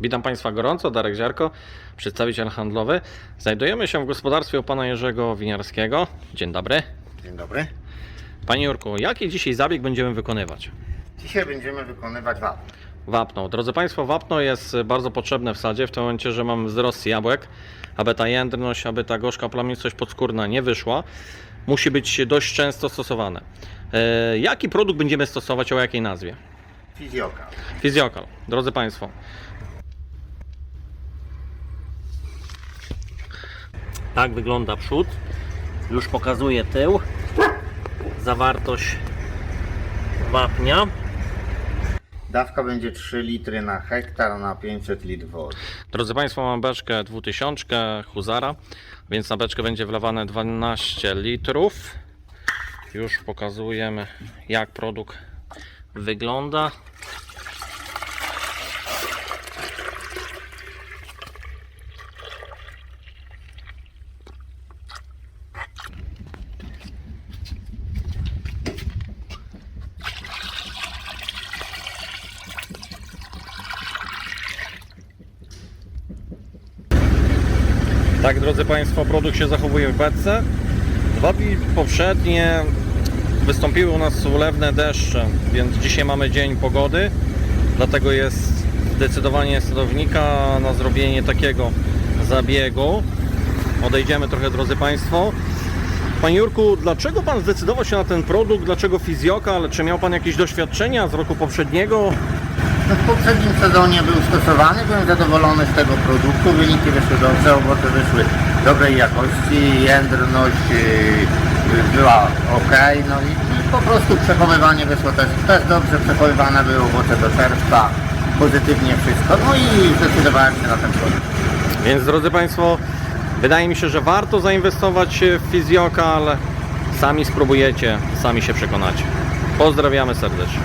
Witam Państwa gorąco, Darek Ziarko, przedstawiciel handlowy. Znajdujemy się w gospodarstwie u Pana Jerzego Winiarskiego. Dzień dobry. Dzień dobry. Panie Jurku, jaki dzisiaj zabieg będziemy wykonywać? Dzisiaj będziemy wykonywać wapno. Wapno. Drodzy Państwo, wapno jest bardzo potrzebne w sadzie w tym momencie, że mamy wzrost jabłek, aby ta jędrność, aby ta gorzka plamistość podskórna nie wyszła. Musi być dość często stosowane. E, jaki produkt będziemy stosować, o jakiej nazwie? Fizjoka. Fizjokal. Drodzy Państwo, tak wygląda przód. Już pokazuję tył. Zawartość wapnia. Dawka będzie 3 litry na hektar na 500 litrów wody. Drodzy Państwo, mam beczkę 2000 Huzara, więc na beczkę będzie wlewane 12 litrów. Już pokazujemy, jak produkt wygląda. Tak, drodzy Państwo, produkt się zachowuje w beczce. Dwa dni poprzednie wystąpiły u nas ulewne deszcze, więc dzisiaj mamy dzień pogody, dlatego jest zdecydowanie sadownika na zrobienie takiego zabiegu. Odejdziemy trochę, drodzy Państwo. Panie Jurku, dlaczego Pan zdecydował się na ten produkt? Dlaczego fizjoka? Ale czy miał Pan jakieś doświadczenia z roku poprzedniego? W poprzednim sezonie był stosowany, byłem zadowolony z tego produktu, wyniki wyszły dobrze, owoce wyszły dobrej jakości, jędrność yy, była ok, no i, i po prostu przechowywanie wyszło też, też dobrze, przechowywane były owoce do czerwca, pozytywnie wszystko, no i zdecydowałem się na ten produkt. Więc drodzy Państwo, wydaje mi się, że warto zainwestować w fizjokal. Sami spróbujecie, sami się przekonacie. Pozdrawiamy serdecznie.